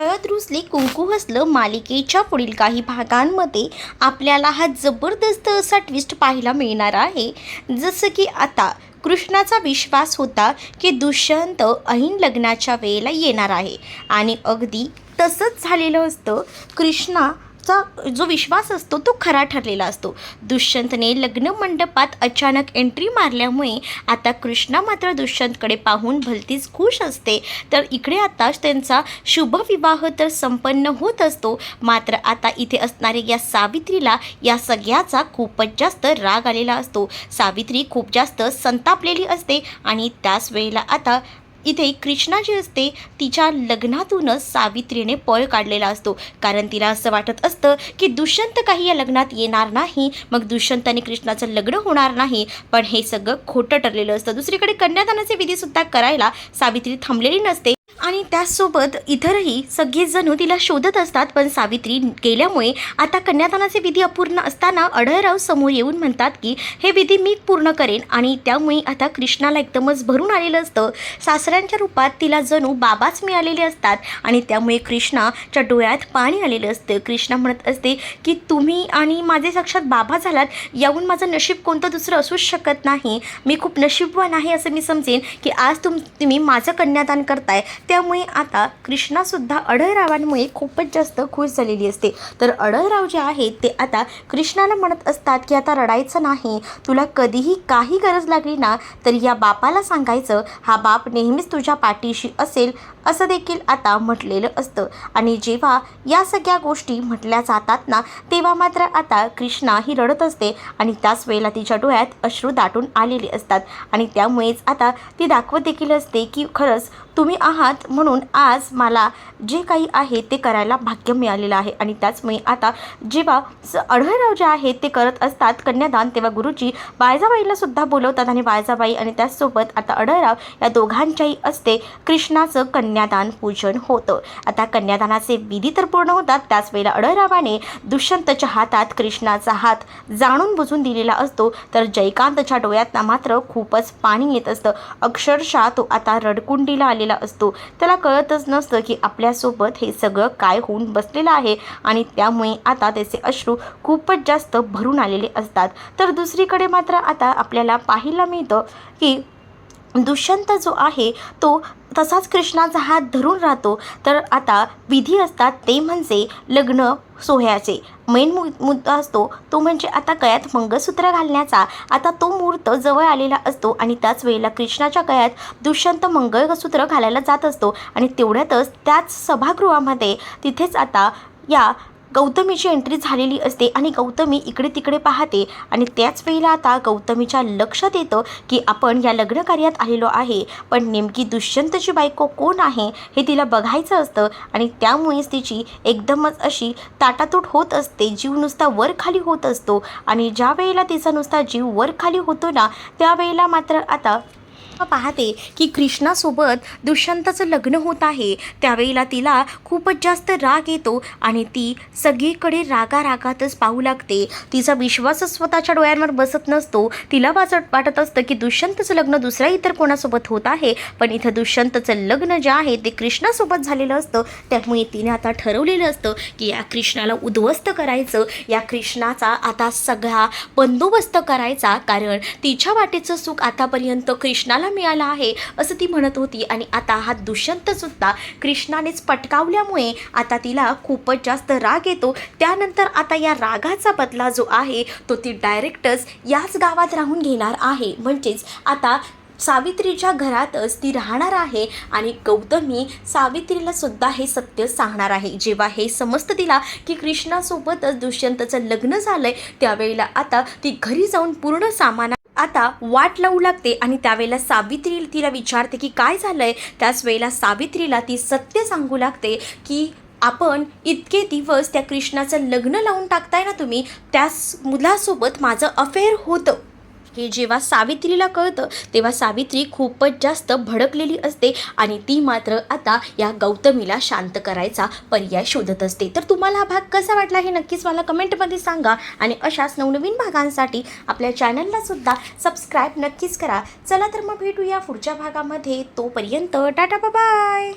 हळद रुसली कुंकू हसलं मालिकेच्या पुढील काही भागांमध्ये आपल्याला हा जबरदस्त असा ट्विस्ट पाहायला मिळणार आहे. जसं की आता कृष्णाचा विश्वास होता की दुष्यंत ऐन लग्नाच्या वेळेला येणार आहे. आणि अगदी तसंच झालेलं असतं. कृष्णा चा जो विश्वास असतो तो खरा ठरलेला असतो. दुष्यंतने लग्न मंडपात अचानक एंट्री मारल्यामुळे आता कृष्णा मात्र दुष्यंतकडे पाहून भलतीच खुश असते. तर इकडे आता त्यांचा शुभविवाह तर संपन्न होत असतो. मात्र आता इथे असणाऱ्या या सावित्रीला या सगळ्याचा खूपच जास्त राग आलेला असतो. सावित्री खूप जास्त संतापलेली असते आणि त्याच वेळेला आता इथे कृष्णा जी असते तिच्या लग्नातूनच सावित्रीने पळ काढलेला असतो. कारण तिला असं वाटत असतं की दुष्यंत काही या लग्नात येणार नाही मग दुष्यंत आणि कृष्णाचं लग्न होणार नाही. पण हे सगळं खोटं ठरलेलं असतं. दुसरीकडे कन्यादानाचे विधीसुद्धा करायला सावित्री थांबलेली नसते. आणि त्याचसोबत इतरही सगळेजण तिला शोधत असतात पण सावित्री गेल्यामुळे आता कन्यादानाचे विधी अपूर्ण असताना अढळराव समोर येऊन म्हणतात की हे विधी मी पूर्ण करेन. आणि त्यामुळे आता कृष्णाला एकदमच भरून आलेलं असतं. सासऱ्यांच्या रूपात तिला जणू बाबाच मिळालेले असतात आणि त्यामुळे कृष्णाच्या डोळ्यात पाणी आलेलं असतं. कृष्णा म्हणत असते की तुम्ही आणि माझे साक्षात बाबा झालात. याहून माझं नशीब कोणतं दुसरं असूच शकत नाही. मी खूप नशीबवान आहे असं मी समजेन की आज तुम तुम्ही माझं कन्यादान करताय. त्यामुळे आता कृष्णासुद्धा अढळरावांमुळे खूपच जास्त खुश झालेली असते. तर अढळराव जे आहेत ते आता कृष्णाला म्हणत असतात की आता रडायचं नाही. तुला कधीही काही गरज लागली ना तर या बापाला सांगायचं हा बाप नेहमीच तुझ्या पाठीशी असेल असं देखील आता म्हटलेलं असतं. आणि जेव्हा या सगळ्या गोष्टी म्हटल्या जातात ना तेव्हा मात्र आता कृष्णा ही रडत असते आणि त्याच वेळेला तिच्या डोळ्यात अश्रू दाटून आलेले असतात. आणि त्यामुळेच आता ती दाखवत देखील असते की खरंच तुम्ही आहात म्हणून आज मला जे काही आहे ते करायला भाग्य मिळालेलं आहे. आणि त्याचमुळे आता जेव्हा स अढळराव जे आहेत ते करत असतात कन्यादान तेव्हा गुरुजी बायजाबाईला सुद्धा बोलवतात आणि बाळजाबाई आणि त्याचसोबत आता अढळराव या दोघांच्याही असते कृष्णाचं कन्यादान पूजन होतं. आता कन्यादानाचे विधी तर पूर्ण होतात त्याच वेळेला अढळरावाने दुष्यंतच्या हातात कृष्णाचा हात जाणून बुजून दिलेला असतो. तर जयकांतच्या डोळ्यात मात्र खूपच पाणी येत असतं. अक्षरशः तो आता रडकुंडीला आलेला असतो. त्याला कळतच नसतं की आपल्यासोबत हे सगळं काय होऊन बसलेलं आहे आणि त्यामुळे आता त्याचे अश्रू खूपच जास्त भरून आलेले असतात. तर दुसरीकडे मात्र आता आपल्याला पाहायला मिळतं की दुष्यंत जो आहे तो तसाच कृष्णाचा हात धरून राहतो. तर आता विधी असतात ते म्हणजे लग्न सोहळ्याचे. मेन मु मुद्दा असतो तो म्हणजे आता गळ्यात मंगळसूत्र घालण्याचा. आता तो मुहूर्त जवळ आलेला असतो आणि त्याच वेळेला कृष्णाच्या गळ्यात दुष्यंत मंगळसूत्र घालायला जात असतो. आणि तेवढ्यातच त्याच सभागृहामध्ये तिथेच आता या गौतमीची एंट्री झालेली असते आणि गौतमी इकडे तिकडे पाहते. आणि त्याच वेळेला आता गौतमीच्या लक्षात येतं की आपण या लग्न कार्यात आलेलो आहे. पण नेमकी दुष्यंतची बायको कोण आहे हे तिला बघायचं असतं आणि त्यामुळेच तिची एकदमच अशी ताटातूट होत असते. जीव नुसता वर खाली होत असतो. आणि ज्या वेळेला तिचा नुसता जीव वर खाली होतो ना त्यावेळेला मात्र आता पाहते की कृष्णासोबत दुष्यंताचं लग्न होत आहे. त्यावेळेला तिला खूपच जास्त राग येतो आणि ती सगळीकडे रागा रागातच पाहू लागते. तिचा विश्वासच स्वतःच्या डोळ्यांवर बसत नसतो. तिला वाचत वाटत असतं की दुष्यंतचं लग्न दुसऱ्या इतर कोणासोबत होत आहे. पण इथं दुष्यंतचं लग्न जे आहे ते कृष्णासोबत झालेलं असतं. त्यामुळे तिने आता ठरवलेलं असतं की या कृष्णाला उद्ध्वस्त करायचं. या कृष्णाचा आता सगळा बंदोबस्त करायचा. कारण तिच्या वाटेचं सुख आतापर्यंत कृष्णाला मिळाला आहे असं ती म्हणत होती. आणि आता हा दुष्यंतसुद्धा कृष्णानेच पटकावल्यामुळे आता तिला खूपच जास्त राग येतो. त्यानंतर आता या रागाचा बदला जो आहे तो ती डायरेक्टच याच गावात राहून घेणार आहे. म्हणजेच आता सावित्रीच्या घरातच ती राहणार आहे आणि गौतमी सावित्रीला सुद्धा हे सत्य सांगणार आहे. जेव्हा हे समजतं तिला की कृष्णासोबतच दुष्यंतचं लग्न झालंय त्यावेळेला आता ती घरी जाऊन पूर्ण सामान आता वाट लावू लागते आणि त्यावेळेला सावित्री तिला विचारते की काय झालं आहे त्याच वेळेला सावित्रीला ती सत्य सांगू लागते की आपण इतके दिवस त्या कृष्णाचं लग्न लावून टाकताय ना तुम्ही? त्याच मुलासोबत माझं अफेअर होतं. हे जेव्हा सावित्रीला कळतं तेव्हा सावित्री खूपच जास्त भडकलेली असते आणि ती मात्र आता या गौतमीला शांत करायचा पर्याय शोधत असते. तर तुम्हाला हा भाग कसा वाटला हे नक्कीच मला कमेंटमध्ये सांगा आणि अशाच नवनवीन भागांसाठी आपल्या चॅनललासुद्धा सबस्क्राईब नक्कीच करा. चला तर मग भेटूया पुढच्या भागामध्ये. तोपर्यंत टाटा बाय